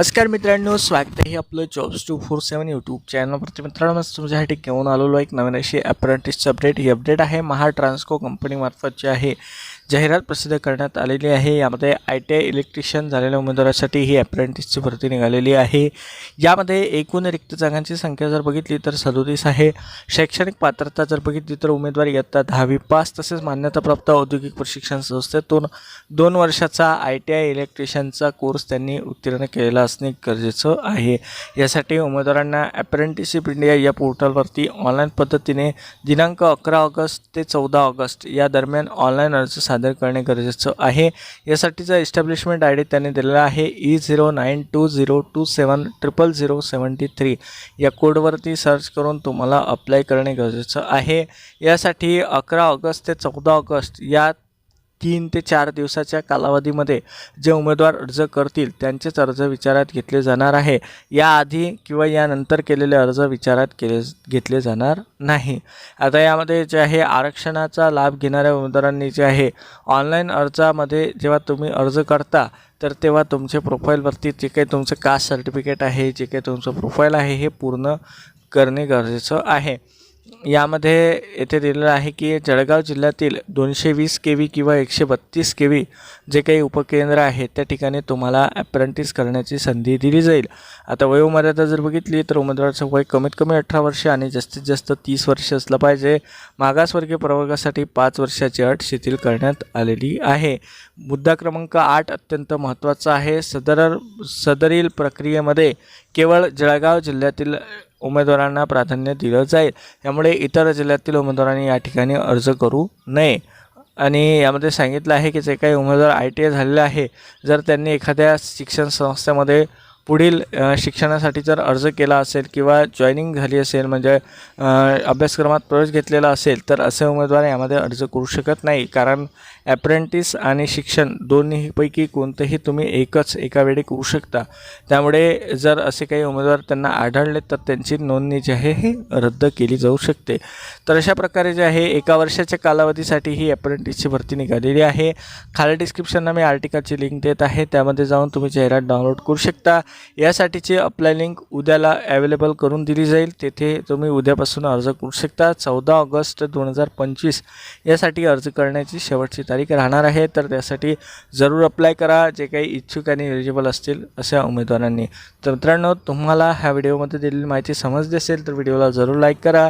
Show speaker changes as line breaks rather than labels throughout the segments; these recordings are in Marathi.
नमस्कार मित्रांनो स्वागत आहे आपलं jobs two four seven YouTube चॅनलवरती मित्रांनो तुमच्यासाठी घेऊन आलेलो एक नवीन अशी अप्रेंटिसची अपडेट ही अपडेट आहे महा ट्रान्स्को कंपनीमार्फत जे आहे जाहिरात प्रसिद्ध करण्यात आलेली आहे. यामध्ये आय टी आय इलेक्ट्रिशियन झालेल्या उमेदवारासाठी ही अप्रेंटिसची भरती निघालेली आहे. यामध्ये एकूण रिक्त जागांची संख्या जर बघितली तर सदोतीस आहे. शैक्षणिक पात्रता जर बघितली तर उमेदवार इयत्ता दहावी पास तसेच मान्यताप्राप्त औद्योगिक प्रशिक्षण संस्थेतून दोन वर्षाचा आय टी आय इलेक्ट्रिशियनचा कोर्स त्यांनी उत्तीर्ण केलेला असणे गरजेचं आहे. यासाठी उमेदवारांना अप्रेंटिसशिप इंडिया या पोर्टलवरती ऑनलाईन पद्धतीने दिनांक अकरा ऑगस्ट ते चौदा ऑगस्ट या दरम्यान ऑनलाईन अर्ज सादर सादर करणे गरजेचं आहे. यासाठीचा इस्टॅब्लिशमेंट आय डी त्यांनी दिलेला आहे E zero nine two zero two seven triple zero seventy three या कोडवरती सर्च करून तुम्हाला अप्लाय करणे गरजेचं आहे. यासाठी अकरा ऑगस्ट ते चौदा ऑगस्ट या तीन ते चार दिवसाच्या कालावधीमध्ये जे उमेदवार अर्ज करतील त्यांचेच अर्ज विचारात घेतले जाणार आहे. याआधी किंवा यानंतर केलेले अर्ज विचारात केले घेतले जाणार नाही. आता यामध्ये जे आहे आरक्षणाचा लाभ घेणाऱ्या उमेदवारांनी जे आहे ऑनलाईन अर्जामध्ये जेव्हा तुम्ही अर्ज करता तर तेव्हा तुमचे प्रोफाईलवरती जे काही तुमचं कास्ट सर्टिफिकेट आहे जे काही तुमचं प्रोफाईल आहे हे पूर्ण करणे गरजेचं आहे. यामध्ये येथे दिलेलं आहे की जळगाव जिल्ह्यातील दोनशे वीस के व्ही किंवा एकशे बत्तीस के व्ही जे काही उपकेंद्र आहेत त्या ठिकाणी तुम्हाला अप्रेंटिस करण्याची संधी दिली जाईल. आता वयोमर्यादा जर बघितली तर उमेदवाराचं वय कमीत कमी अठरा वर्ष आणि जास्तीत जास्त तीस वर्ष असलं पाहिजे. मागासवर्गीय प्रवर्गासाठी पाच वर्षाची अट शिथिल करण्यात आलेली आहे. मुद्दा क्रमांक आठ अत्यंत महत्त्वाचा आहे. सदर सदरील प्रक्रियेमध्ये केवळ जळगाव जिल्ह्यातील उमेदवारांना प्राधान्य दिलं जाईल. त्यामुळे इतर जिल्ह्यातील उमेदवारांनी या ठिकाणी अर्ज करू नये. आणि यामध्ये सांगितलं आहे की जे काही उमेदवार आय टी आय झालेले आहे जर त्यांनी एखाद्या शिक्षण संस्थेमध्ये पुढील शिक्षणासाठी जर अर्ज केला असेल किंवा जॉईनिंग झाली असेल म्हणजे अभ्यासक्रमात प्रवेश घेतलेला असेल तर असे उमेदवार यामध्ये अर्ज करू शकत नाही. कारण ॲप्रेंटिस आणि शिक्षण दोन्हीपैकी कोणतंही तुम्ही एकच एका वेळी करू शकता. त्यामुळे जर असे काही उमेदवार त्यांना आढळले तर त्यांची नोंदणी जी आहे ही रद्द केली जाऊ शकते. तर अशा प्रकारे जे आहे एका वर्षाच्या कालावधीसाठी ही ॲप्रेंटिसची भरती निघालेली आहे. खाली डिस्क्रिप्शनला मी आर्टिकलची लिंक देत आहे. त्यामध्ये जाऊन तुम्ही जाहिरात डाउनलोड करू शकता. यासाठीची अप्लाय लिंक उद्याला अवेलेबल करून दिली जाईल. तेथे तुम्ही उद्यापासून अर्ज करू शकता. चौदा ऑगस्ट दोन हजार पंचवीस यासाठी अर्ज करण्याची शेवटची तारीख राहणार आहे. तर त्यासाठी जरूर अप्लाय करा. जे काही इच्छुक आणि एलिजिबल असतील अशा उमेदवारांनी. तर मित्रांनो तुम्हाला ह्या व्हिडिओमध्ये दिलेली माहिती समजली असेल तर व्हिडिओला जरूर लाईक करा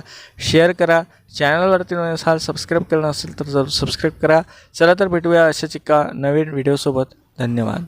शेअर करा. चॅनलवरती नवीन असाल सबस्क्राईब केलं नसेल तर जरूर सबस्क्राईब करा. चला तर भेटूया अशाच एका नवीन व्हिडिओसोबत. धन्यवाद.